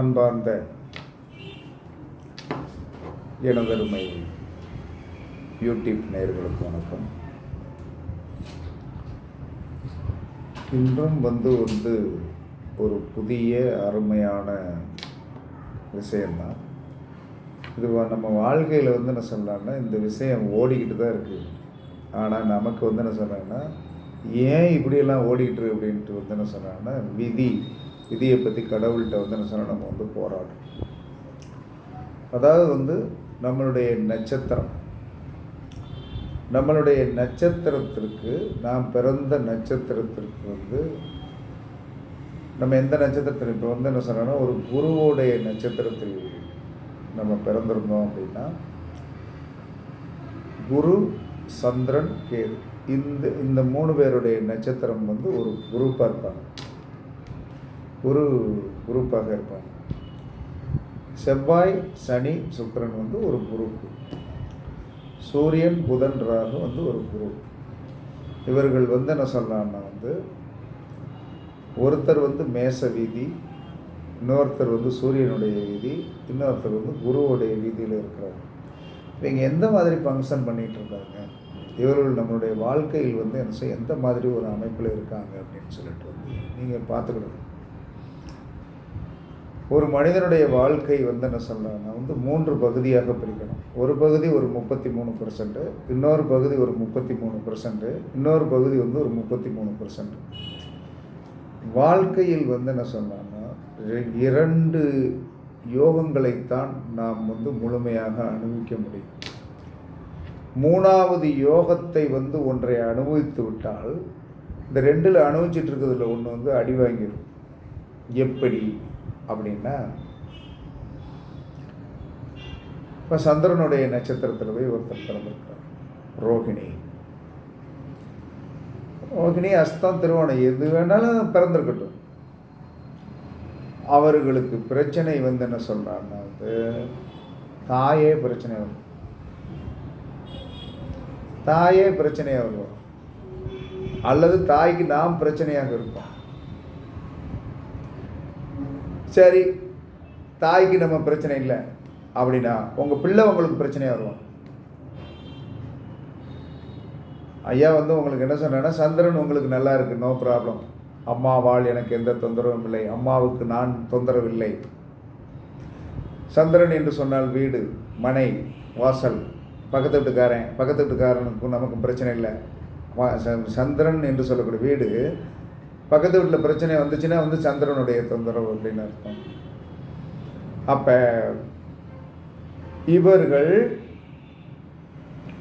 அன்பார்ந்த எனதருமை யூடியூப் நேர்களுக்கு வணக்கம். இன்றும் வந்து வந்து ஒரு புதிய அருமையான விஷயம்தான். இது நம்ம வாழ்க்கையில் வந்து என்ன சொல்லலாம்னா இந்த விஷயம் ஓடிக்கிட்டு தான் இருக்குது ஆனால் நமக்கு வந்து என்ன சொல்கிறாங்கன்னா ஏன் இப்படியெல்லாம் ஓடிக்கிட்டு அப்படின்ட்டு வந்து என்ன சொல்கிறாங்கன்னா விதி. விதியை பற்றி கடவுள்கிட்ட வந்து என்ன சொன்னால் நம்ம வந்து போராடுறோம். அதாவது வந்து நம்மளுடைய நட்சத்திரம். நம்மளுடைய நட்சத்திரத்திற்கு நாம் பிறந்த நட்சத்திரத்திற்கு வந்து நம்ம எந்த நட்சத்திரத்தில் இப்போ வந்து என்ன சொன்னோன்னா ஒரு குருவோடைய நட்சத்திரத்தில் நம்ம பிறந்திருந்தோம் அப்படின்னா குரு சந்திரன் கேது. இந்த இந்த மூணு பேருடைய நட்சத்திரம் வந்து ஒரு குரூப்பாக இருப்பாங்க. குரு குரூப்பாக இருப்பாங்க. செவ்வாய் சனி சுக்கிரன் வந்து ஒரு குரூப் சூரியன் புதன் ராகு வந்து ஒரு குரூப் இவர்கள் வந்து என்ன சொல்லலாம்னா வந்து ஒருத்தர் வந்து மேச வீதி இன்னொருத்தர் வந்து சூரியனுடைய வீதி இன்னொருத்தர் வந்து குருவுடைய வீதியில் இருக்கிறாங்க இவங்க எந்த மாதிரி ஃபங்க்ஷன் பண்ணிகிட்டு இருக்காங்க? இவர்கள் நம்மளுடைய வாழ்க்கையில் வந்து என்ன செய்ய எந்த மாதிரி ஒரு அமைப்பில் இருக்காங்க அப்படின்னு சொல்லிட்டு வந்து நீங்கள் பார்த்துக்கிடணும் ஒரு மனிதனுடைய வாழ்க்கை வந்து என்ன சொல்லலாம்னா வந்து மூன்று பகுதியாக பிரிக்கணும். ஒரு பகுதி ஒரு முப்பத்தி மூணு பர்சன்ட் இன்னொரு பகுதி ஒரு முப்பத்தி மூணு பர்சன்ட் இன்னொரு பகுதி வந்து ஒரு முப்பத்தி மூணு பர்சன்ட் வாழ்க்கையில் வந்து என்ன சொன்னான்னா இரண்டு யோகங்களைத்தான் நாம் வந்து முழுமையாக அனுபவிக்க முடியும். மூணாவது யோகத்தை வந்து ஒன்றை அனுபவித்து விட்டால் இந்த ரெண்டில் அனுபவிச்சுட்டு இருக்கிறதுல ஒன்று வந்து அடி வாங்கிடும் எப்படி? அப்படின்னா இப்போ சந்திரனுடைய நட்சத்திரத்தில் போய் ஒருத்தர் பிறந்திருக்கிறார். ரோகிணி. ரோகிணி அஸ்தம் திருவோணம் எது வேணாலும் பிறந்திருக்கட்டும். அவர்களுக்கு பிரச்சனை வந்து என்ன சொல்கிறாங்கன்னா வந்து தாயே பிரச்சனை வரும். தாயே பிரச்சனையாக வரும். அல்லது தாய்க்கு நாம் பிரச்சனையாக இருப்போம். சரி தாய்க்கு நம்ம பிரச்சனை இல்லை. அப்படின்னா உங்கள் பிள்ளை உங்களுக்கு பிரச்சனையாக வரும் ஐயா வந்து உங்களுக்கு என்ன சொன்னேன்னா சந்திரன் உங்களுக்கு நல்லா இருக்குது நோ ப்ராப்ளம் அம்மாவால் எனக்கு எந்த தொந்தரவும் இல்லை. அம்மாவுக்கு நான் தொந்தரவு இல்லை சந்திரன் என்று சொன்னால் வீடு மனை வாசல். பக்கத்து வீட்டுக்காரன் பக்கத்து வீட்டுக்காரனுக்கும் நமக்கும் பிரச்சனை இல்லை. ச- சந்திரன் என்று சொல்லக்கூடிய வீடு பக்கத்து வீட்டில் பிரச்சனை வந்துச்சுன்னா வந்து சந்திரனுடைய தொந்தரவு அப்படின்னு அர்த்தம். அப்போ இவர்கள்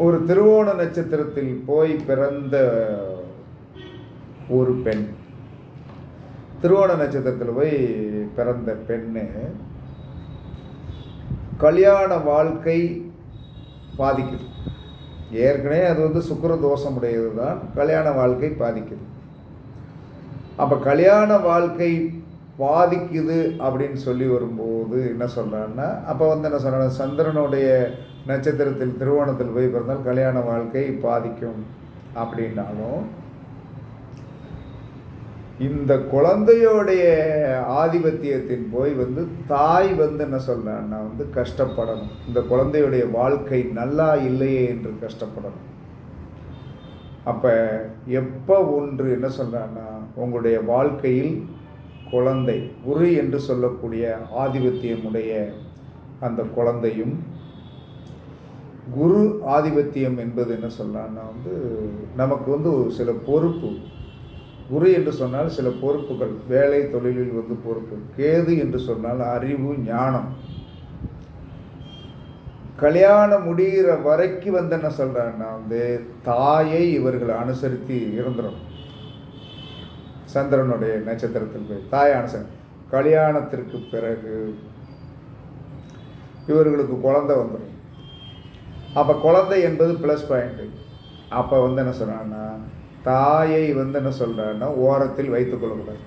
ஒரு திருவோண நட்சத்திரத்தில் போய் பிறந்த ஒரு பெண். திருவோண நட்சத்திரத்தில் போய் பிறந்த பெண்ணு கல்யாண வாழ்க்கை பாதிக்குது. ஏற்கனவே அது வந்து சுக்கிர தோஷமுடையது தான் கல்யாண வாழ்க்கை பாதிக்குது. அப்போ கல்யாண வாழ்க்கை பாதிக்குது அப்படின்னு சொல்லி வரும்போது என்ன சொல்கிறான்னா அப்போ வந்து என்ன சொல்கிறேன் சந்திரனுடைய நட்சத்திரத்தில் திருவோணத்தில் போய் பிறந்தால் கல்யாண வாழ்க்கை பாதிக்கும் அப்படின்னாலும் இந்த குழந்தையோடைய ஆதிபத்தியத்தின் போய் வந்து தாய் வந்து என்ன சொல்கிறேன்னா வந்து கஷ்டப்படணும். இந்த குழந்தையுடைய வாழ்க்கை நல்லா இல்லையே என்று கஷ்டப்படணும். அப்போ எப்போ ஒன்று என்ன சொல்றான்னா உங்களுடைய வாழ்க்கையில் குழந்தை குரு என்று சொல்லக்கூடிய ஆதிபத்தியமுடைய அந்த குழந்தையும் குரு ஆதிபத்தியம் என்பது என்ன சொல்லலாம்னா வந்து நமக்கு வந்து ஒரு சில பொறுப்பு. குரு என்று சொன்னால் சில பொறுப்புகள் வேலை தொழிலில் வந்து பொறுப்பு. கேது என்று சொன்னால் அறிவு ஞானம். கல்யாணம் முடிகிற வரைக்கும் வந்து என்ன சொல்கிறாங்கன்னா வந்து தாயை இவர்கள் அனுசரித்து இருந்துடும் சந்திரனுடைய நட்சத்திரத்தில் போய் தாயை அனுசரி கல்யாணத்திற்கு பிறகு இவர்களுக்கு குழந்தை வந்துடும் அப்போ குழந்தை என்பது ப்ளஸ் பாயிண்ட்டு அப்போ வந்து என்ன சொல்கிறான்னா தாயை வந்து என்ன சொல்கிறான்னா ஓரத்தில் வைத்துக்கொள்ளக்கூடாது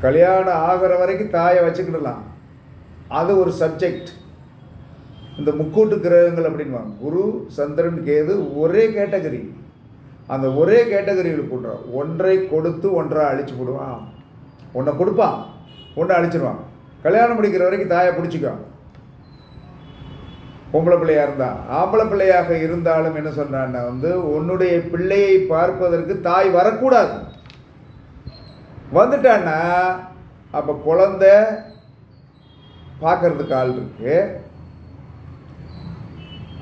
கல்யாணம் ஆகிற வரைக்கும் தாயை வச்சுக்கிடலாம். அது ஒரு சப்ஜெக்ட் இந்த முக்கூட்டு கிரகங்கள் அப்படின்வாங்க. குரு சந்திரன் கேது ஒரே கேட்டகரி. அந்த ஒரே கேட்டகரியில் போடுறான் ஒன்றை கொடுத்து ஒன்றை அழிச்சு போடுவான் ஒன்றை கொடுப்பான் ஒன்றை அழிச்சிருவான் கல்யாணம் முடிக்கிற வரைக்கும் தாயை பிடிச்சிக்கோ. பொம்பளை பிள்ளையாக இருந்தான் ஆம்பளை பிள்ளையாக இருந்தாலும் என்ன சொன்னான்னா வந்து உன்னுடைய பிள்ளையை பார்ப்பதற்கு தாய் வரக்கூடாது. வந்துட்டான்னா அப்போ குழந்தை பார்க்கறதுக்கு ஆள் இருக்கு.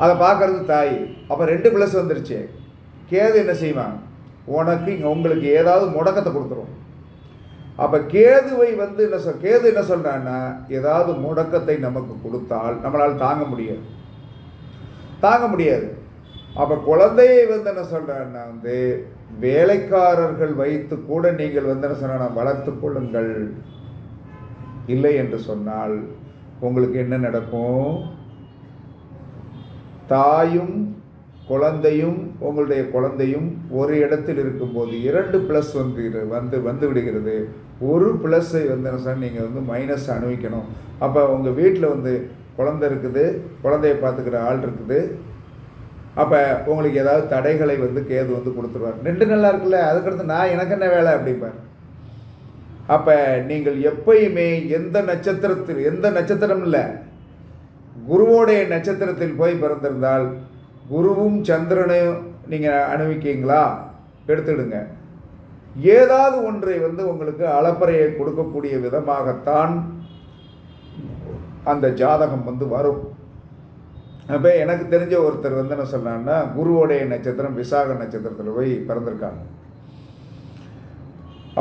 அதை பார்க்குறது தாய். அப்போ ரெண்டு ப்ளஸ் வந்துருச்சு. கேது என்ன செய்வான்? உனக்கு இங்கே உங்களுக்கு ஏதாவது முடக்கத்தை கொடுத்துரும். அப்போ கேதுவை வந்து என்ன சொல் கேது என்ன சொல்கிறான்னா ஏதாவது முடக்கத்தை நமக்கு கொடுத்தால் நம்மளால் தாங்க முடியாது. தாங்க முடியாது. அப்போ குழந்தையை வந்து என்ன சொல்கிறான்னா வந்து வேலைக்காரர்கள் வைத்து கூட நீங்கள் வந்து என்ன சொன்னா வளர்த்து கொள்ளுங்கள். இல்லை என்று சொன்னால் உங்களுக்கு என்ன நடக்கும்? தாயும் குழந்தையும் உங்களுடைய குழந்தையும் ஒரு இடத்தில் இருக்கும்போது இரண்டு ப்ளஸ் வந்து வந்து வந்து விடுகிறது. ஒரு ப்ளஸ்ஸை வந்து என்ன நீங்கள் வந்து மைனஸ் அனுபவிக்கணும். அப்போ உங்கள் வீட்டில் வந்து குழந்தை இருக்குது குழந்தைய பார்த்துக்கிற ஆள் இருக்குது. அப்போ உங்களுக்கு ஏதாவது தடைகளை வந்து கேது வந்து கொடுத்துருவார். ரெண்டு நல்லா இருக்குல்ல அதுக்கடுத்து நான் எனக்கு என்ன வேலை அப்படிம்பார். அப்போ நீங்கள் எப்பயுமே எந்த நட்சத்திரத்தில் எந்த நட்சத்திரம் இல்லை குருவோடைய நட்சத்திரத்தில் போய் பிறந்திருந்தால் குருவும் சந்திரனையும் நீங்கள் அனுபவிக்கீங்களா? எடுத்துடுங்க. ஏதாவது ஒன்றை வந்து உங்களுக்கு அளப்பறையை கொடுக்கக்கூடிய விதமாகத்தான் அந்த ஜாதகம் வந்து வரும். அப்போ எனக்கு தெரிஞ்ச ஒருத்தர் வந்து என்ன சொன்னான்னா குருவோடைய நட்சத்திரம் விசாக நட்சத்திரத்தில் போய் பிறந்திருக்காங்க.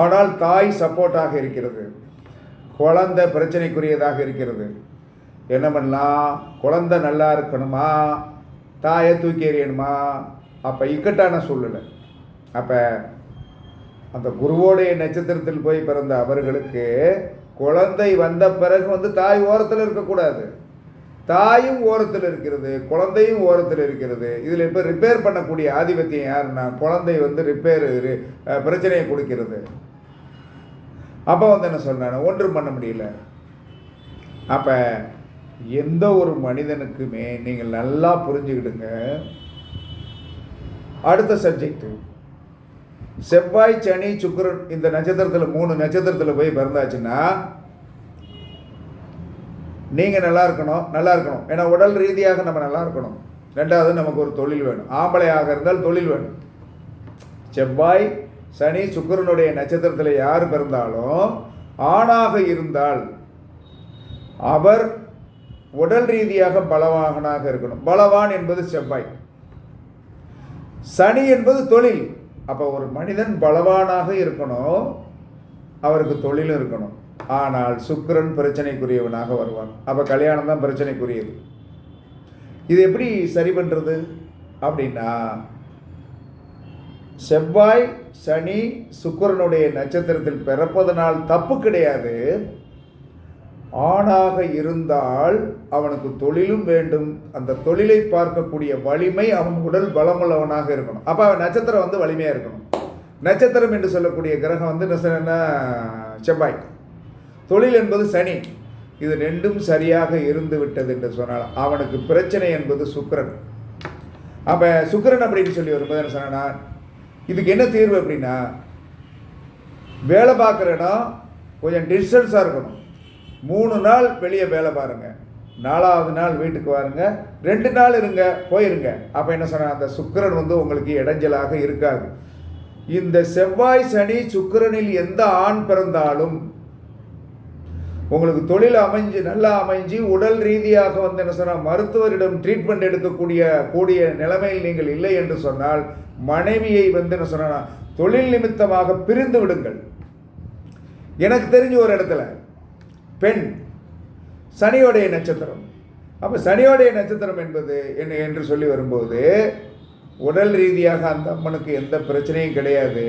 ஆனால் தாய் சப்போர்ட்டாக இருக்கிறது. குழந்தை பிரச்சனைக்குரியதாக இருக்கிறது. என்ன பண்ணலாம்? குழந்தை நல்லா இருக்கணுமா? தாயை தூக்கி எறியணுமா? அப்போ இக்கட்டான சூழ்நிலை அப்போ அந்த குருவோடைய நட்சத்திரத்தில் போய் பிறந்த அவர்களுக்கு குழந்தை வந்த பிறகு வந்து தாய் ஓரத்தில் இருக்கக்கூடாது. தாயும் ஓரத்தில் இருக்கிறது குழந்தையும் ஓரத்தில் இருக்கிறது. இதில் இப்போ ரிப்பேர் பண்ணக்கூடிய ஆதிபத்தியம் யாருன்னா குழந்தை வந்து ரிப்பேர் பிரச்சனையை கொடுக்கிறது. அப்போ வந்து என்ன சொன்னாங்க ஒன்றும் பண்ண முடியல. அப்போ எந்த ஒரு மனிதனுக்குமே நீங்கள் நல்லா புரிஞ்சுக்கிடுங்க. அடுத்த சப்ஜெக்ட் செவ்வாய் சனி சுக்கரன் இந்த நட்சத்திரத்தில் மூணு நட்சத்திரத்தில் போய் பிறந்தாச்சுன்னா நீங்கள் நல்லா இருக்கணும் நல்லா இருக்கணும். ஏன்னா உடல் ரீதியாக நம்ம நல்லா இருக்கணும். ரெண்டாவது நமக்கு ஒரு தொழில் வேணும். ஆம்பளையாக இருந்தால் தொழில் வேணும். செவ்வாய் சனி சுக்கரனுடைய நட்சத்திரத்தில் யார் பிறந்தாலும் ஆணாக இருந்தால் அவர் உடல் ரீதியாக பலவாகனாக இருக்கணும். பலவான் என்பது செவ்வாய். சனி என்பது தொழில். அப்போ ஒரு மனிதன் பலவானாக இருக்கணும். அவருக்கு தொழிலும் இருக்கணும். ஆனால் சுக்கிரன் பிரச்சனைக்குரியவனாக வருவான். அப்போ கல்யாணம் தான் பிரச்சனைக்குரியது. இது எப்படி சரி பண்ணுறது அப்படின்னா செவ்வாய் சனி சுக்கிரனுடைய நட்சத்திரத்தில் பிறப்பதனால் தப்பு கிடையாது. ஆணாக இருந்தால் அவனுக்கு தொழிலும் வேண்டும். அந்த தொழிலை பார்க்கக்கூடிய வலிமை அவன் உடல் பலமுள்ளவனாக இருக்கணும். அப்போ அவன் நட்சத்திரம் வந்து வலிமையாக இருக்கணும். நட்சத்திரம் என்று சொல்லக்கூடிய கிரகம் வந்து என்ன செவ்வாய். தொழில் என்பது சனி. இது ரெண்டும் சரியாக இருந்து விட்டது என்று சொன்னால் அவனுக்கு பிரச்சனை என்பது சுக்கரன். அப்போ சுக்கரன் அப்படின்னு சொல்லி வரும்போது என்ன சொன்னா இதுக்கு என்ன தீர்வு அப்படின்னா வேலை பார்க்குற இடம் கொஞ்சம் டிஸ்டன்ஸாக இருக்கணும். மூணு நாள் வெளியே வேலை பாருங்க. நாலாவது நாள் வீட்டுக்கு வாருங்க. ரெண்டு நாள் இருங்க போயிருங்க. அப்போ என்ன சொன்னா அந்த சுக்கிரன் வந்து உங்களுக்கு இடைஞ்சலாக இருக்காது. இந்த செவ்வாய் சனி சுக்கிரனில் எந்த ஆண் பிறந்தாலும் உங்களுக்கு தொழில் அமைஞ்சு நல்லா அமைஞ்சு உடல் ரீதியாக வந்து என்ன சொன்னால் மருத்துவரிடம் ட்ரீட்மெண்ட் எடுக்கக்கூடிய கூடிய நிலைமையில் நீங்கள் இல்லை என்று சொன்னால் மனைவியை வந்து என்ன சொன்னால் தொழில் நிமித்தமாக பிரிந்து விடுங்கள். எனக்கு தெரிஞ்ச ஒரு இடத்துல பெண். சனியோடைய நட்சத்திரம். அப்போ சனியோடைய நட்சத்திரம் என்பது என்ன என்று சொல்லி வரும்போது உடல் ரீதியாக அந்த அம்மனுக்கு எந்த பிரச்சனையும் கிடையாது.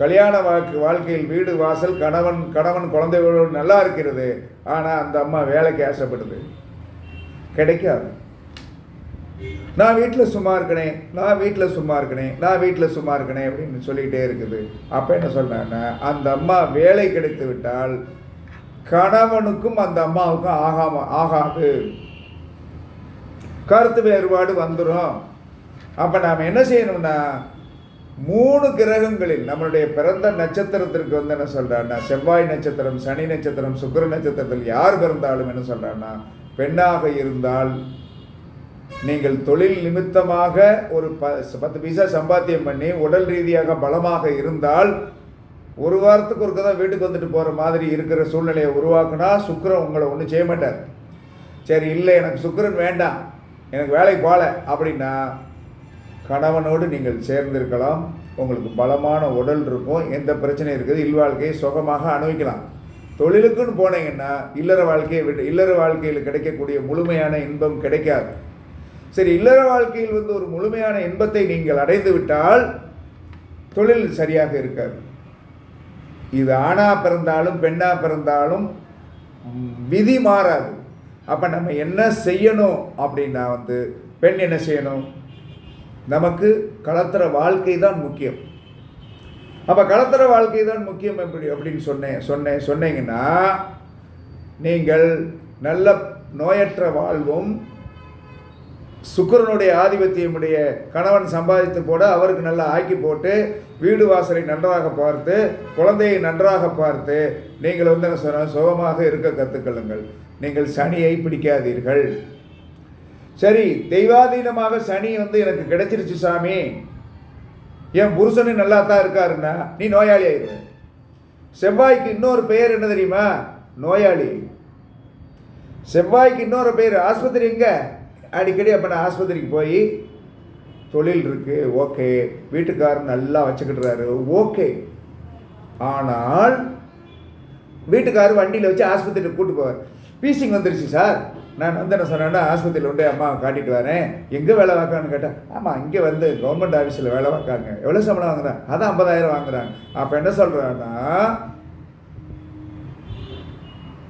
கல்யாண வாழ்க்கை வாழ்க்கையில் வீடு வாசல் கணவன் கணவன் குழந்தைகளோடு நல்லா இருக்கிறது. ஆனால் அந்த அம்மா வேலைக்கு ஆசைப்படுது. கிடைக்காது. நான் வீட்டில் சும்மா இருக்கனேன் நான் வீட்டில் சும்மா இருக்கனேன் நான் வீட்டில் சும்மா இருக்கனே அப்படின்னு சொல்லிகிட்டே இருக்குது. அப்போ என்ன சொல்றாங்கன்னா அந்த அம்மா வேலை கிடைத்து விட்டால் கணவனுக்கும் அந்த அம்மாவுக்கும் ஆகாம ஆகாது. கருத்து வேறுபாடு வந்துடும் அப்போ நாம் என்ன செய்யணும்னா மூணு கிரகங்களில் நம்மளுடைய பிறந்த நட்சத்திரத்திற்கு வந்து என்ன சொல்கிறான்னா செவ்வாய் நட்சத்திரம் சனி நட்சத்திரம் சுக்கிர நட்சத்திரத்தில் யார் பிறந்தாலும் என்ன சொல்கிறான்னா பெண்ணாக இருந்தால் நீங்கள் தொழில் நிமித்தமாக ஒரு ப பத்து பைசா சம்பாத்தியம் பண்ணி உடல் ரீதியாக பலமாக இருந்தால் ஒரு வாரத்துக்கு ஒருக்க தான் வீட்டுக்கு வந்துட்டு போகிற மாதிரி இருக்கிற சூழ்நிலையை உருவாக்குனா சுக்கரன் உங்களை ஒன்றும் செய்ய மாட்டார். சரி இல்லை எனக்கு சுக்கரன் வேண்டாம். எனக்கு வேலைக்கு போகல அப்படின்னா கணவனோடு நீங்கள் சேர்ந்திருக்கலாம். உங்களுக்கு பலமான உடல் இருக்கும். எந்த பிரச்சனையும் இருக்குது. இல்வாழ்க்கையை சுகமாக அனுபவிக்கலாம். தொழிலுக்குன்னு போனீங்கன்னா இல்லற வாழ்க்கையை விட்டு இல்லற வாழ்க்கையில் கிடைக்கக்கூடிய முழுமையான இன்பம் கிடைக்காது. சரி இல்லற வாழ்க்கையில் வந்து ஒரு முழுமையான இன்பத்தை நீங்கள் அடைந்து விட்டால் தொழில் சரியாக இருக்காது. இது ஆணாக பிறந்தாலும் பெண்ணாக பிறந்தாலும் விதி மாறாது. அப்போ நம்ம என்ன செய்யணும் அப்படின்னா வந்து பெண் என்ன செய்யணும்? நமக்கு கலத்துற வாழ்க்கை தான் முக்கியம். அப்போ கலத்துற வாழ்க்கை தான் முக்கியம் எப்படி அப்படின்னு சொன்னேன் சொன்னேன் சொன்னீங்கன்னா நீங்கள் நல்ல நோயற்ற வாழ்வும் சுக்கரனுடைய ஆதிபத்தியமுடைய கணவன் சம்பாதித்து போட அவருக்கு நல்லா ஆக்கி போட்டு வீடு வாசலை நன்றாக பார்த்து குழந்தையை நன்றாக பார்த்து நீங்கள் வந்து என்ன சொன்ன சுகமாக இருக்க கற்றுக்கொள்ளுங்கள் நீங்கள் சனியை பிடிக்காதீர்கள். சரி தெய்வாதீனமாக சனி வந்து எனக்கு கிடைச்சிருச்சு சாமி. என் புருஷனு நல்லா தான் இருக்காருன்னா நீ நோயாளி ஆயிரு. செவ்வாய்க்கு இன்னொரு பெயர் என்ன தெரியுமா? நோயாளி. செவ்வாய்க்கு இன்னொரு பேர் ஆஸ்பத்திரி எங்கே? அடிக்கடி அப்போ நான் ஆஸ்பத்திரிக்கு போய் தொழில் இருக்குது ஓகே. வீட்டுக்காரர் நல்லா வச்சுக்கிட்டுறாரு ஓகே. ஆனால் வீட்டுக்காரர் வண்டியில் வச்சு ஆஸ்பத்திரிக்கு கூட்டு போவார். பீசிங் வந்துருச்சு சார். நான் வந்து என்ன சொன்னேன்னா ஆஸ்பத்திரியில் உண்டு அம்மா காட்டிட்டு வரேன். எங்கே வேலை பார்க்கான்னு கேட்டேன். ஆமாம் இங்கே வந்து கவர்மெண்ட் ஆஃபீஸில் வேலை பார்க்காங்க எவ்வளோ சம்பளம் வாங்குறாங்க? அதான் ஐம்பதாயிரம் வாங்குறாங்க. அப்போ என்ன சொல்கிறான்னா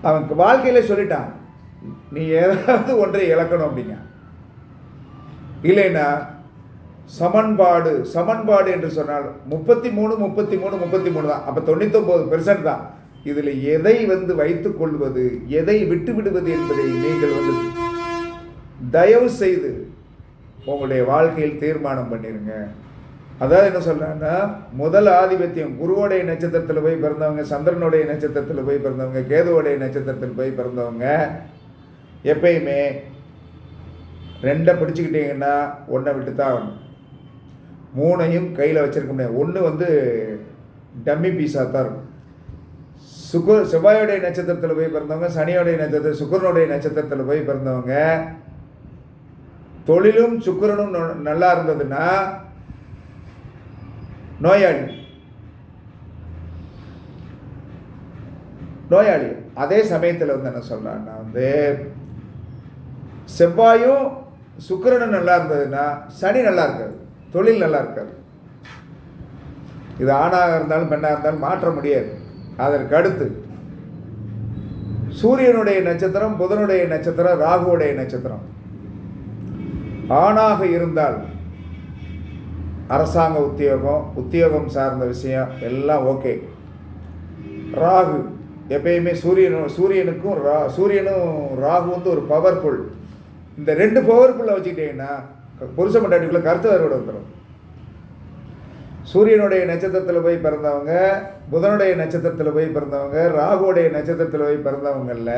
அவனுக்கு வாழ்க்கையிலே சொல்லிட்டான் நீ ஏதாவது ஒன்றை இழக்கணும் அப்படிங்க இல்லைன்னா சமன்பாடு சமன்பாடு என்று சொன்னால் முப்பத்தி மூணு முப்பத்தி மூணு முப்பத்தி மூணு தான். அப்போ தொண்ணூத்தொம்பது பெர்சன்ட் தான். இதில் எதை வந்து வைத்துக் கொள்வது எதை விட்டு விடுவது என்பதை நீங்கள் வந்து தயவு செய்து உங்களுடைய வாழ்க்கையில் தீர்மானம் பண்ணிடுங்க அதாவது என்ன சொல்லலாம்னா முதல் ஆதிபத்தியம் குருவோடைய நட்சத்திரத்தில் போய் பிறந்தவங்க சந்திரனுடைய நட்சத்திரத்தில் போய் பிறந்தவங்க கேதுவோடைய நட்சத்திரத்தில் போய் பிறந்தவங்க எப்பயுமே ரெண்டை பிடிச்சிக்கிட்டீங்கன்னா ஒன்றை விட்டு தான் ஆகணும். மூணையும் கையில் வச்சுருக்க முடியாது. ஒன்று வந்து டம்மி பீஸாக தான் இருக்கும். சுக்கு செவ்வாயோடைய நட்சத்திரத்தில் போய் பிறந்தவங்க சனியோடைய நட்சத்திரம் சுக்கரனுடைய நட்சத்திரத்தில் போய் பிறந்தவங்க தொழிலும் சுக்கரனும் நொ- நல்லா இருந்ததுன்னா நோயாளி. நோயாளி. அதே சமயத்தில் வந்து என்ன சொல்கிறான்னா வந்து செவ்வாயும் சுக்கிரனும் நல்லா இருந்ததுன்னா சனி நல்லா இருக்காது தொழில் நல்லா இருக்காது இது ஆணாக இருந்தாலும் பெண்ணாக இருந்தாலும் மாற்ற முடியாது. அதற்கு அடுத்து சூரியனுடைய நட்சத்திரம் புதனுடைய நட்சத்திரம் ராகுவுடைய நட்சத்திரம். ஆணாக இருந்தால் அரசாங்க உத்தியோகம் உத்தியோகம் சார்ந்த விஷயம் எல்லாம் ஓகே. ராகு எப்பயுமே சூரியனும் சூரியனுக்கும் ரா சூரியனும் ராகு வந்து ஒரு பவர்ஃபுல் இந்த ரெண்டு பவர்ஃபுல்லை வச்சுக்கிட்டீங்கன்னா புருஷ மண்டாட்டிக்குள்ளே கருத்து வேறுபாடு வந்துடும் சூரியனுடைய நட்சத்திரத்தில் போய் பிறந்தவங்க புதனுடைய நட்சத்திரத்தில் போய் பிறந்தவங்க ராகுவுடைய நட்சத்திரத்தில் போய் பிறந்தவங்களில்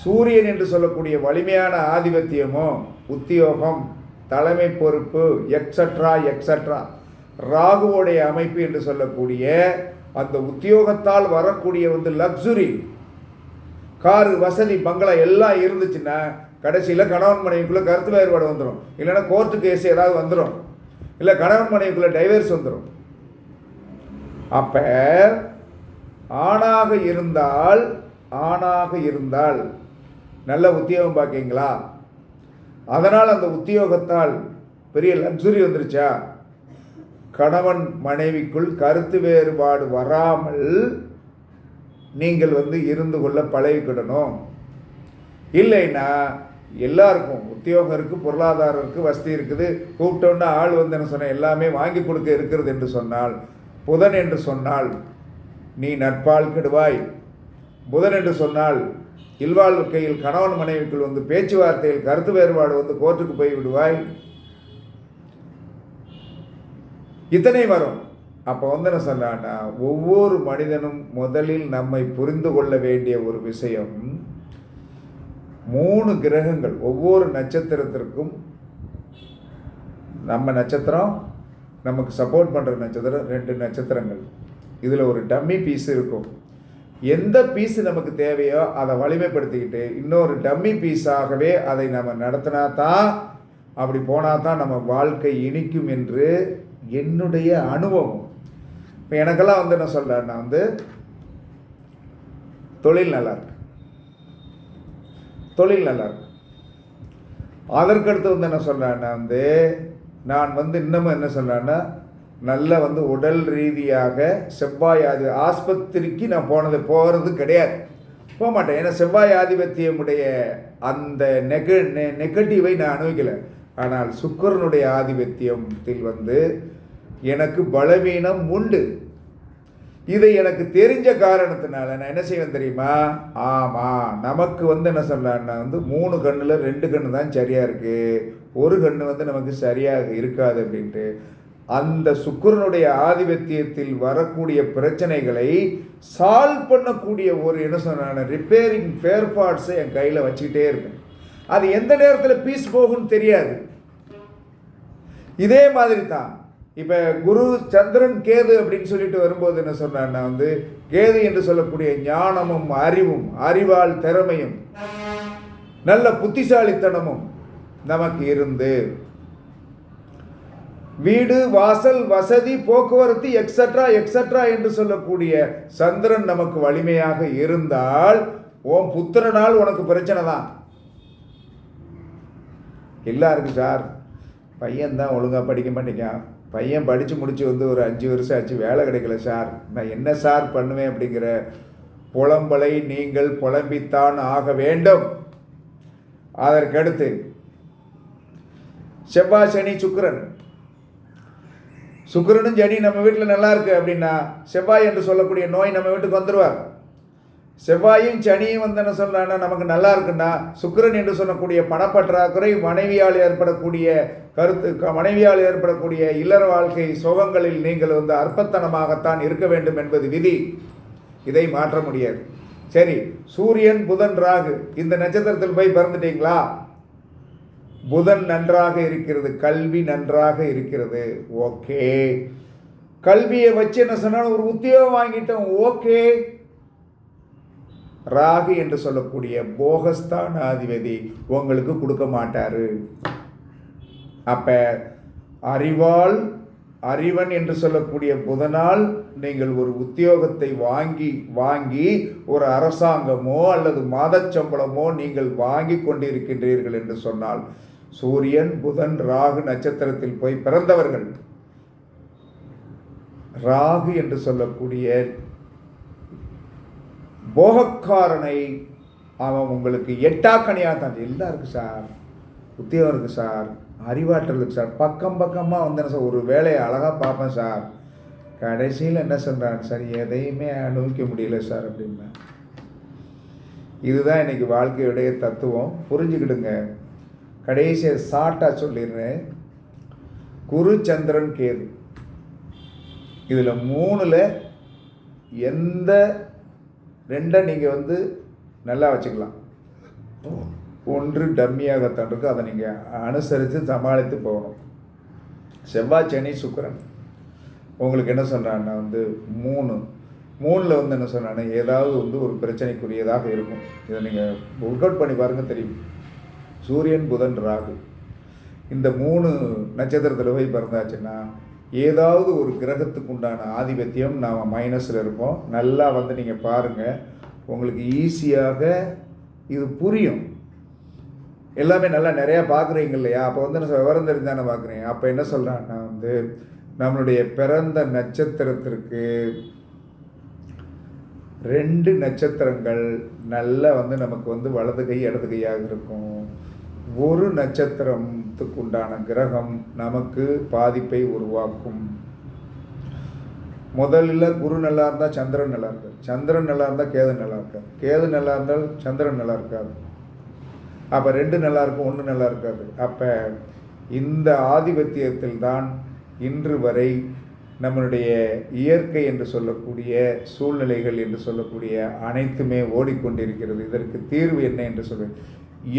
சூரியன் என்று சொல்லக்கூடிய வலிமையான ஆதிபத்தியமோ உத்தியோகம் தலைமை பொறுப்பு எக்ஸட்ரா எக்ஸட்ரா ராகுவோடைய அமைப்பு என்று சொல்லக்கூடிய அந்த உத்தியோகத்தால் வரக்கூடிய வந்து லக்ஸுரி காரு வசதி பங்களா எல்லாம் இருந்துச்சுன்னா கடைசியில் கணவன் மனைவிக்குள்ளே கருத்து வேறுபாடு வந்துடும் இல்லைன்னா கோர்ட்டு கேஸ் ஏதாவது வந்துடும் இல்லை கணவன் மனைவிக்குள்ளே டைவர்ஸ் வந்துடும் அப்போ ஆணாக இருந்தால் ஆணாக இருந்தால் நல்ல உத்தியோகம் பார்க்கீங்களா அதனால் அந்த உத்தியோகத்தால் பெரிய லக்ஸுரி வந்துருச்சா? கணவன் மனைவிக்குள் கருத்து வேறுபாடு வராமல் நீங்கள் வந்து இருந்து கொள்ள பழகிக்கிடணும். இல்லைன்னா எல்லாருக்கும் உத்தியோகம் இருக்குது பொருளாதாரம் இருக்குது வசதி இருக்குது. கூப்பிட்டோன்னா ஆள் வந்து என்ன சொன்ன எல்லாமே வாங்கி கொடுக்க இருக்கிறது என்று சொன்னால் புதன் என்று சொன்னால் நீ நட்பால் கெடுவாய். புதன் என்று சொன்னால் இல்வாழ்க்கையில் கணவன் மனைவிக்குள் வந்து பேச்சுவார்த்தையில் கருத்து வேறுபாடு வந்து கோர்ட்டுக்கு போய் விடுவாய். இத்தனை வரும். அப்போ வந்து என்ன சொல்லான்னா ஒவ்வொரு மனிதனும் முதலில் நம்மை புரிந்து கொள்ள வேண்டிய ஒரு விஷயம் மூணு கிரகங்கள் ஒவ்வொரு நட்சத்திரத்திற்கும் நம்ம நட்சத்திரம் நமக்கு சப்போர்ட் பண்ணுற நட்சத்திரம் ரெண்டு நட்சத்திரங்கள். இதில் ஒரு டம்மி பீஸ் இருக்கும். எந்த பீஸ் நமக்கு தேவையோ அதை வலிமைப்படுத்திக்கிட்டு இன்னொரு டம்மி பீஸாகவே அதை நம்ம நடத்தினா தான் அப்படி போனால் தான் நம்ம வாழ்க்கை இனிக்கும் என்று என்னுடைய அனுபவம். இப்போ எனக்கெல்லாம் வந்து என்ன சொல்கிறேன்னா வந்து தொழில் நல்லா இருக்கு தொழில் நல்லா இருக்கும் அதற்கடுத்து வந்து என்ன சொல்கிறேன்னா வந்து நான் வந்து இன்னமும் என்ன சொல்கிறேன்னா நல்ல வந்து உடல் ரீதியாக செவ்வாய் ஆதி ஆஸ்பத்திரிக்கு நான் போனது போகிறது கிடையாது. போக மாட்டேன். ஏன்னா செவ்வாய் ஆதிபத்தியமுடைய அந்த நெக நெ நெகட்டிவை நான் அனுபவிக்கலை. ஆனால் சுக்கரனுடைய ஆதிபத்தியத்தில் வந்து எனக்கு பலவீனம் உண்டு. இதை எனக்கு தெரிஞ்ச காரணத்தினால நான் என்ன செய்வேன் தெரியுமா? ஆமாம் நமக்கு வந்து என்ன சொல்லலான்னா வந்து மூணு கண்ணில் ரெண்டு கண்ணு தான் சரியாக இருக்குது ஒரு கண்ணு வந்து நமக்கு சரியாக இருக்காது அப்படின்ட்டு. அந்த சுக்கிரனுடைய ஆதிபத்தியத்தில் வரக்கூடிய பிரச்சனைகளை சால்வ் பண்ணக்கூடிய ஒரு என்ன சொன்ன ரிப்பேரிங் ஃபேர் பார்ட்ஸை என் கையில் வச்சுக்கிட்டே இருப்பேன். அது எந்த நேரத்தில் பீஸ் போகும்னு தெரியாது. இதே மாதிரி தான் இப்போ குரு சந்திரன் கேது அப்படின்னு சொல்லிட்டு வரும்போது என்ன சொன்னார்னா வந்து கேது என்று சொல்லக்கூடிய ஞானமும் அறிவும் அறிவால் திறமையும் நல்ல புத்திசாலித்தனமும் நமக்கு இருந்து. வீடு வாசல் வசதி போக்குவரத்து எக்ஸட்ரா எக்ஸட்ரா என்று சொல்லக்கூடிய சந்திரன் நமக்கு வலிமையாக இருந்தால் ஓம் புத்திரனால் உனக்கு பிரச்சனை தான். எல்லாருக்கும் சார். பையன் தான் ஒழுங்காக படிக்க மாட்டேங்கான் பையன் படித்து முடித்து வந்து ஒரு அஞ்சு வருஷம் ஆச்சு வேலை கிடைக்கல சார். நான் என்ன சார் பண்ணுவேன் அப்படிங்கிற புலம்பலை நீங்கள் புலம்பித்தான் ஆக வேண்டும். அதற்கடுத்து செவ்வாய் சனி சுக்கரன். சுக்கிரனும் சனி நம்ம வீட்டில் நல்லா இருக்கு அப்படின்னா செவ்வாய் என்று சொல்லக்கூடிய நோய் நம்ம வீட்டுக்கு வந்துடுவார் செவ்வாயும் சனியும் வந்து என்ன சொல்றாங்கன்னா நமக்கு நல்லா இருக்குன்னா சுக்கிரன் என்று சொல்லக்கூடிய பணப்பற்றாக்குறை மனைவியால் ஏற்படக்கூடிய கருத்து க- மனைவியால் ஏற்படக்கூடிய இல்லற வாழ்க்கை சோகங்களில் நீங்கள் வந்து அற்பத்தனமாகத்தான் இருக்க வேண்டும் என்பது விதி. இதை மாற்ற முடியாது. சரி சூரியன் புதன் ராகு இந்த நட்சத்திரத்தில் போய் பிறந்துட்டீங்களா? புதன் நன்றாக இருக்கிறது கல்வி நன்றாக இருக்கிறது. ஓகே. கல்வியை வச்சு என்ன சொன்னாலும் ஒரு உத்தியோகம் வாங்கிட்டோம் ஓகே. ராகு என்று சொல்லக்கூடிய போகஸ்தானாதிபதி உங்களுக்கு கொடுக்க மாட்டார். அப்போ அறிவால் அறிவன் என்று சொல்லக்கூடிய புதனால் நீங்கள் ஒரு உத்தியோகத்தை வாங்கி வாங்கி ஒரு அரசாங்கமோ அல்லது மாதச்சம்பளமோ நீங்கள் வாங்கி கொண்டிருக்கின்றீர்கள் என்று சொன்னால் சூரியன் புதன் ராகு நட்சத்திரத்தில் போய் பிறந்தவர்கள். ராகு என்று சொல்லக்கூடிய போகக்காரனை அவன் உங்களுக்கு எட்டாக்கணியாக தான். எல்லாம் இருக்குது சார் உத்தியோகம் இருக்குது சார் அறிவாற்றல் இருக்குது சார் பக்கம் பக்கமாக வந்தேன் சார் ஒரு வேலையை அழகாக பார்ப்பேன் சார் கடைசியில் என்ன சொல்கிறாங்க சார் எதையுமே அனுபவிக்க முடியல சார் அப்படின்னா. இதுதான் இன்றைக்கி வாழ்க்கையுடைய தத்துவம். புரிஞ்சுக்கிடுங்க. கடைசியை ஷார்ட்டாக சொல்லிடுறேன். குரு சந்திரன் கேது. இதில் மூணில் எந்த ரெண்டை நீங்கள் வந்து நல்லா வச்சுக்கலாம். ஒன்று டம்மியாகத்தான் இருக்கும் அதை நீங்கள் அனுசரித்து சமாளித்து போகணும். செவ்வாய் சனி சுக்கிரன். உங்களுக்கு என்ன சொன்னான்னா வந்து மூணு. மூணில் வந்து என்ன சொன்னான்னா ஏதாவது வந்து ஒரு பிரச்சனைக்குரியதாக இருக்கும். இதை நீங்கள் ஒர்க் அவுட் பண்ணி பாருங்கள் தெரியும். சூரியன் புதன் ராகு. இந்த மூணு நட்சத்திரத்தில் போய் பிறந்தாச்சுன்னா ஏதாவது ஒரு கிரகத்துக்கு உண்டான ஆதிபத்தியம் நாம் மைனஸில் இருப்போம். நல்லா வந்து நீங்கள் பாருங்கள் உங்களுக்கு ஈஸியாக இது புரியும். எல்லாமே நல்லா நிறையா பார்க்குறீங்க இல்லையா? அப்போ வந்து நான் விவரம் தெரிஞ்சு தானே பார்க்குறீங்க. அப்போ என்ன சொல்கிறான்னா வந்து நம்மளுடைய பிறந்த நட்சத்திரத்திற்கு ரெண்டு நட்சத்திரங்கள் நல்லா வந்து நமக்கு வந்து வலது கை இடது கையாக இருக்கும். ஒரு நட்சத்திரத்துக்கு உண்டான கிரகம் நமக்கு பாதிப்பை உருவாக்கும். முதல்ல குரு நல்லா இருந்தால் சந்திரன் நல்லா இருக்காது சந்திரன் நல்லா இருந்தால் கேது நல்லா இருக்காது கேது நல்லா இருந்தால் சந்திரன் நல்லா இருக்காது அப்போ ரெண்டு நல்லா இருக்கும் ஒன்று நல்லா இருக்காது. அப்போ இந்த ஆதிபத்தியத்தில் தான் இன்று வரை நம்மளுடைய இயற்கை என்று சொல்லக்கூடிய சூழ்நிலைகள் என்று சொல்லக்கூடிய அனைத்துமே ஓடிக்கொண்டிருக்கிறது. இதற்கு தீர்வு என்ன என்று சொல்வேன்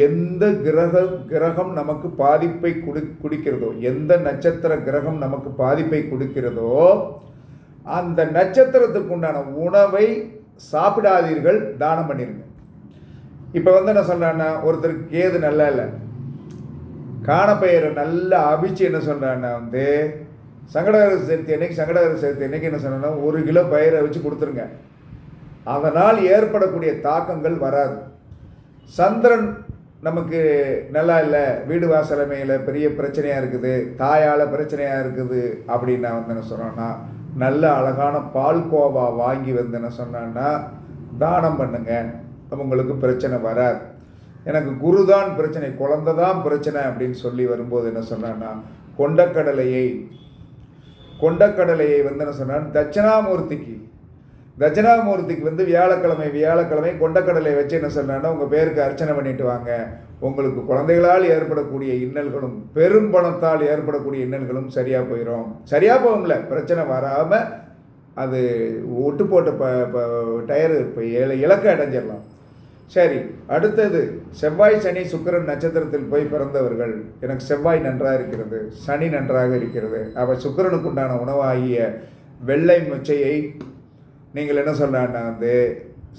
எந்த கிரக கிரகம் நமக்கு பாதிப்பை குடி குடிக்கிறதோ எந்த நட்சத்திர கிரகம் நமக்கு பாதிப்பை கொடுக்கிறதோ அந்த நட்சத்திரத்துக்கு உண்டான உணவை சாப்பிடாதீர்கள் தானம் பண்ணிருங்க. இப்போ வந்து என்ன சொல்கிறேன்னா ஒருத்தருக்கு கேது நல்லா இல்லை. காணப்பெயரை நல்லா அபிச்சு என்ன சொல்கிறான்னா வந்து சங்கடகர சேர்த்தி அன்னைக்கு சங்கடகர சேர்த்தி அன்னைக்கு என்ன சொன்னா ஒரு கிலோ பயிரை வச்சு கொடுத்துருங்க. அதனால் ஏற்படக்கூடிய தாக்கங்கள் வராது. சந்திரன் நமக்கு நல்லா இல்லை வீடு வாசலமையில் பெரிய பிரச்சனையாக இருக்குது தாயால் பிரச்சனையாக இருக்குது அப்படின்னு நான் வந்து என்ன சொன்னேன்னா நல்ல அழகான பால்கோவா வாங்கி வந்து என்ன சொன்னேன்னா தானம் பண்ணுங்க உங்களுக்கு பிரச்சனை வராது. எனக்கு குரு தான் பிரச்சனை குழந்தை தான் பிரச்சனை அப்படின்னு சொல்லி வரும்போது என்ன சொன்னேன்னா கொண்டக்கடலையை கொண்டக்கடலையை வந்து என்ன சொன்னான் தட்சிணாமூர்த்திக்கு தட்சிணாமூர்த்திக்கு வந்து வியாழக்கிழமை வியாழக்கிழமை கொண்டக்கடலை வச்சு என்ன சொன்னான்னா உங்கள் பேருக்கு அர்ச்சனை பண்ணிட்டு வாங்க. உங்களுக்கு குழந்தைகளால் ஏற்படக்கூடிய இன்னல்களும் பெரும் பணத்தால் ஏற்படக்கூடிய இன்னல்களும் சரியாக போயிடும் சரியாக போகும்ல பிரச்சனை வராமல் அது ஒட்டு போட்ட ப ப டயரு இப்போ இல இலக்கை அடைஞ்சிடலாம். சரி அடுத்தது செவ்வாய் சனி சுக்கிரன் நட்சத்திரத்தில் போய் பிறந்தவர்கள். எனக்கு செவ்வாய் நன்றாக இருக்கிறது சனி நன்றாக இருக்கிறது. அப்போ சுக்கிரனுக்கு உண்டான உணவாகிய வெள்ளை மொச்சையை நீங்கள் என்ன சொல்லலான்னா வந்து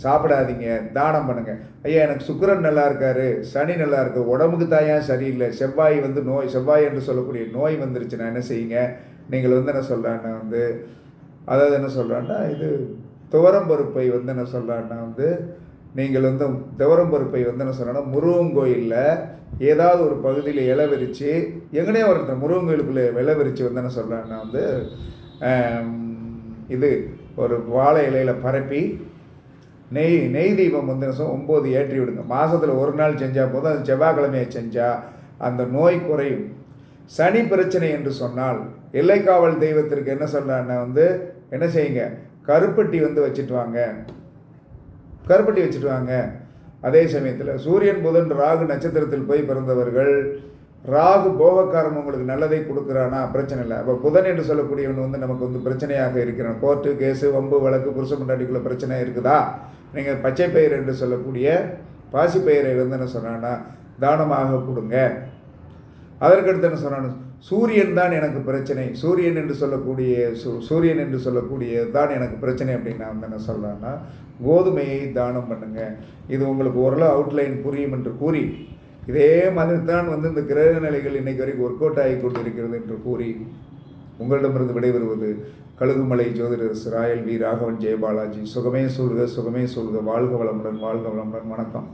சாப்பிடாதீங்க தானம் பண்ணுங்க. ஐயா எனக்கு சுக்கரன் நல்லா இருக்காரு சனி நல்லா இருக்கு உடம்புக்கு தாயா ஏன் சரியில்லை? செவ்வாய் வந்து நோய் செவ்வாய் என்று சொல்லக்கூடிய நோய் வந்துருச்சுன்னா என்ன செய்யுங்க? நீங்கள் வந்து என்ன சொல்லலான்னா வந்து அதாவது என்ன சொல்கிறான்னா இது துவரம் பருப்பை வந்து என்ன சொல்கிறான்னா வந்து நீங்கள் வந்து துவரம் பருப்பை வந்து என்ன சொல்கிறேன்னா முருகன் கோயிலில் ஏதாவது ஒரு பகுதியில் இலை விரித்து எங்கனே ஒருத்தர் முருகன் கோயிலுக்குள்ளே இலை விரித்து வந்து என்ன சொல்கிறான்னா வந்து இது ஒரு வாழை இலையில் பரப்பி நெய் நெய் தீபம் வந்து என்ன ஒம்பது ஏற்றி விடுங்க. மாதத்தில் ஒரு நாள் செஞ்சால் போதும் அது செவ்வாய்க்கிழமையை செஞ்சால் அந்த நோய் குறையும். சனி பிரச்சனை என்று சொன்னால் எல்லைக்காவல் தெய்வத்திற்கு என்ன சொல்கிறான்னா வந்து என்ன செய்யுங்க? கருப்பட்டி வந்து வச்சுட்டு வாங்க. கருப்பட்டி வச்சுட்டு வாங்க. அதே சமயத்தில் சூரியன் புதன் ராகு நட்சத்திரத்தில் போய் பிறந்தவர்கள் ராகு போகக்காரம் உங்களுக்கு நல்லதை கொடுக்குறானா? பிரச்சனை இல்லை. அப்போ புதன் என்று சொல்லக்கூடியவன் வந்து நமக்கு வந்து பிரச்சனையாக இருக்கிறான். கோர்ட்டு கேஸு வம்பு வழக்கு புருஷ முன்னாடிக்குள்ள பிரச்சனை இருக்குதா? நீங்கள் பச்சை பயிர் என்று சொல்லக்கூடிய பாசி பயிரை வந்து என்ன சொன்னான்னா தானமாக கொடுங்க. அதற்கடுத்து என்ன சொன்னான் சூரியன் தான் எனக்கு பிரச்சனை. சூரியன் என்று சொல்லக்கூடிய சூ- சூரியன் என்று சொல்லக்கூடிய தான் எனக்கு பிரச்சனை அப்படின்னு நான் வந்து என்ன சொல்கிறேன்னா கோதுமையை தானம் பண்ணுங்க. இது உங்களுக்கு ஓரளவு அவுட்லைன் புரியும் என்று கூறி இதே மாதிரி தான் வந்து இந்த கிரக நிலைகள் இன்னைக்கு வரைக்கும் ஒர்க் அவுட் ஆகி கொண்டிருக்கிறது என்று கூறி உங்களிடமிருந்து விடைபெறுவது கழுகுமலை ஜோதிடர் ராயல் வி. ராகவன் ஜெயபாலாஜி. சுகமே சொல்க சுகமே சொல்க வாழ்க வளமுடன் வாழ்க வளமுடன். வணக்கம்.